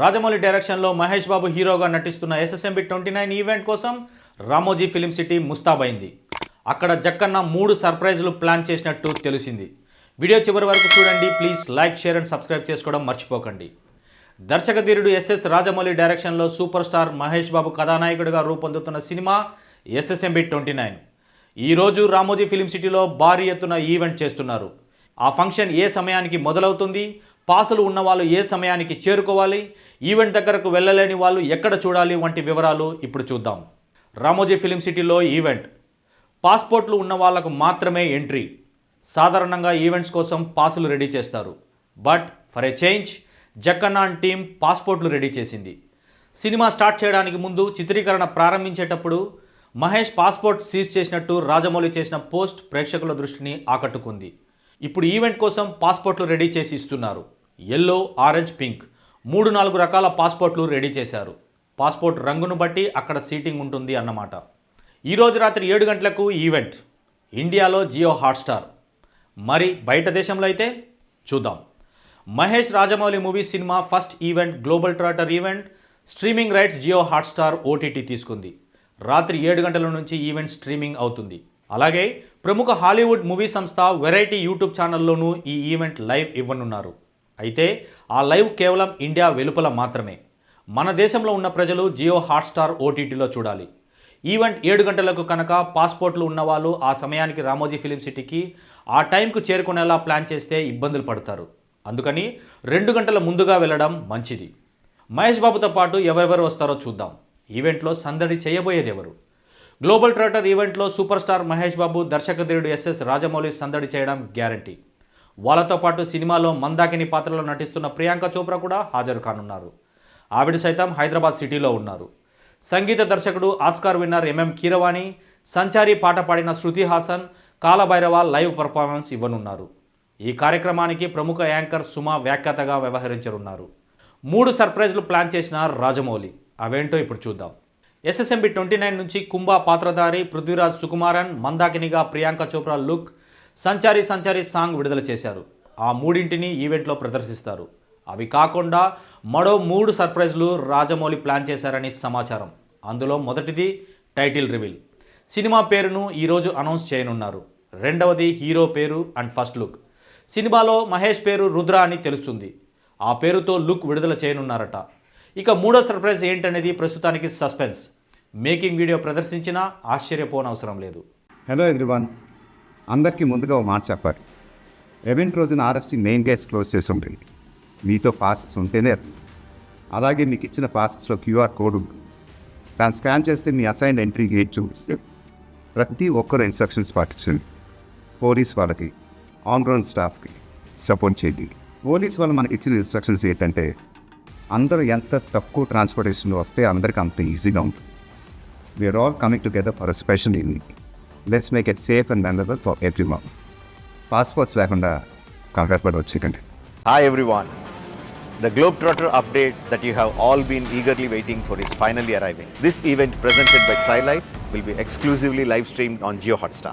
రాజమౌళి డైరెక్షన్లో మహేష్ బాబు హీరోగా నటిస్తున్న ఎస్ఎస్ఎంబి ట్వంటీ నైన్ ఈవెంట్ కోసం రామోజీ ఫిలిం సిటీ ముస్తాబైంది. అక్కడ జక్కన్న మూడు సర్ప్రైజ్లు ప్లాన్ చేసినట్టు తెలిసింది. వీడియో చివరి వరకు చూడండి please like share and subscribe చేసుకోవడం మర్చిపోకండి. దర్శకధీరుడు ఎస్ఎస్ రాజమౌళి డైరెక్షన్లో సూపర్ స్టార్ మహేష్ బాబు కథానాయకుడిగా రూపొందుతున్న సినిమా ఎస్ఎస్ఎంబి ట్వంటీ నైన్. ఈరోజు రామోజీ ఫిలిం సిటీలో భారీ ఎత్తున ఈవెంట్ చేస్తున్నారు. ఆ ఫంక్షన్ ఏ సమయానికి మొదలవుతుంది? పాసులు ఉన్నవాళ్ళు ఏ సమయానికి చేరుకోవాలి? ఈవెంట్ దగ్గరకు వెళ్ళలేని వాళ్ళు ఎక్కడ చూడాలి? వంటి వివరాలు ఇప్పుడు చూద్దాం. రామోజీ ఫిలిం సిటీలో ఈవెంట్. పాస్పోర్ట్లు ఉన్న వాళ్ళకు మాత్రమే ఎంట్రీ. సాధారణంగా ఈవెంట్స్ కోసం పాసులు రెడీ చేస్తారు. But for a change Jakkanna team పాస్పోర్ట్లు ready చేసింది. సినిమా స్టార్ట్ చేయడానికి ముందు చిత్రీకరణ ప్రారంభించేటప్పుడు మహేష్ పాస్పోర్ట్ సీజ్ చేసినట్టు రాజమౌళి చేసిన పోస్ట్ ప్రేక్షకుల దృష్టిని ఆకట్టుకుంది. ఇప్పుడు ఈవెంట్ కోసం పాస్పోర్ట్లు రెడీ చేసి ఇస్తున్నారు. ఎల్లో ఆరెంజ్ పింక్ మూడు నాలుగు రకాల పాస్పోర్ట్లు రెడీ చేశారు. పాస్పోర్ట్ రంగును బట్టి అక్కడ సీటింగ్ ఉంటుంది అన్నమాట. ఈరోజు రాత్రి ఏడు గంటలకు ఈవెంట్. ఇండియాలో జియో హాట్స్టార్. మరి బయట దేశంలో అయితే చూద్దాం. Mahesh Rajamouli movie cinema first event global trotter event streaming rights Jio Hotstar OTT తీసుకుంది. రాత్రి ఏడు గంటల నుంచి ఈవెంట్ స్ట్రీమింగ్ అవుతుంది. అలాగే ప్రముఖ హాలీవుడ్ మూవీ సంస్థ వెరైటీ యూట్యూబ్ ఛానల్లోనూ ఈ ఈవెంట్ లైవ్ ఇవ్వనున్నారు. అయితే ఆ లైవ్ కేవలం ఇండియా వెలుపల మాత్రమే. మన దేశంలో ఉన్న ప్రజలు జియో హాట్స్టార్ ఓటీటీలో చూడాలి. ఈవెంట్ ఏడు గంటలకు కనుక పాస్పోర్ట్లు ఉన్నవాళ్ళు ఆ సమయానికి రామోజీ ఫిలిం సిటీకి ఆ టైంకు చేరుకునేలా ప్లాన్ చేస్తే ఇబ్బందులు పడతారు. అందుకని రెండు గంటల ముందుగా వెళ్ళడం మంచిది. మహేష్ బాబుతో పాటు ఎవరెవరు వస్తారో చూద్దాం. ఈవెంట్లో సందడి చేయబోయేది ఎవరు గ్లోబల్ ట్రాటర్ ఈవెంట్లో సూపర్ స్టార్ మహేష్ బాబు దర్శకధీరుడు ఎస్ఎస్ రాజమౌళి సందడి చేయడం గ్యారంటీ. వాళ్ళతో పాటు సినిమాలో మందాకిని పాత్రలో నటిస్తున్న ప్రియాంక చోప్రా కూడా హాజరు కానున్నారు. ఆవిడ సైతం హైదరాబాద్ సిటీలో ఉన్నారు. సంగీత దర్శకుడు Oscar winner MM Keeravani Sanchari పాట పాడిన శృతి హాసన్ కాలభైరవ లైవ్ పర్ఫార్మెన్స్ ఇవ్వనున్నారు. ఈ కార్యక్రమానికి ప్రముఖ యాంకర్ సుమ వ్యాఖ్యాతగా వ్యవహరించనున్నారు. మూడు సర్ప్రైజ్లు ప్లాన్ చేసిన రాజమౌళి. అవేంటో ఇప్పుడు చూద్దాం. ఎస్ఎస్ఎంబి ట్వంటీ నైన్ నుంచి కుంభ పాత్రధారి పృథ్వీరాజ్ సుకుమారన్ మందాకినిగా ప్రియాంక చోప్రా లుక్ సంచారి సంచారి సాంగ్ విడుదల చేశారు. ఆ మూడింటిని ఈవెంట్లో ప్రదర్శిస్తారు. అవి కాకుండా మరో మూడు సర్ప్రైజ్లు రాజమౌళి ప్లాన్ చేశారని సమాచారం. అందులో మొదటిది టైటిల్ రివీల్. సినిమా పేరును ఈరోజు అనౌన్స్ చేయనున్నారు. రెండవది హీరో పేరు అండ్ ఫస్ట్ లుక్. సినిమాలో మహేష్ పేరు రుద్ర అని తెలుస్తుంది. ఆ పేరుతో లుక్ విడుదల చేయనున్నారట. ఇక మూడో సర్ప్రైజ్ ఏంటనేది ప్రస్తుతానికి సస్పెన్స్. మేకింగ్ వీడియో ప్రదర్శించినా ఆశ్చర్యపోనవసరం లేదు. హలో ఎవ్రీవన్ అందరికీ ముందుగా ఒక మాట చెప్పాలి. ఈవెంట్ రోజున ఆర్ఎఫ్సి మెయిన్ గేట్స్ క్లోజ్ చేసి ఉంటుంది మీతో పాసెస్ ఉంటేనే అలాగే మీకు ఇచ్చిన పాసెస్లో క్యూఆర్ కోడ్ ఉంటుంది దాన్ని స్కాన్ చేస్తే మీ అసైన్ ఎంట్రీ గేట్ చూపిస్తే ప్రతి ఒక్కరు ఇన్స్ట్రక్షన్స్ పాటించండి. పోలీస్ వాళ్ళకి ఆన్ గ్రౌండ్ స్టాఫ్కి సపోర్ట్ చేయండి. పోలీస్ వాళ్ళు మనకి ఇచ్చిన ఇన్స్ట్రక్షన్స్ ఏంటంటే అందరూ ఎంత తక్కువ ట్రాన్స్పోర్టేషన్లో వస్తే అందరికీ అంత ఈజీగా ఉంటుంది. We're all coming together for special evening let's make it safe and memorable for everyone passports లేకుండా కంగారు పడి వచ్చేకండి Hi everyone. The Globetrotter update that you have all been eagerly waiting for is finally arriving. This event presented by TriLife will be exclusively live streamed on Geo Hotstar.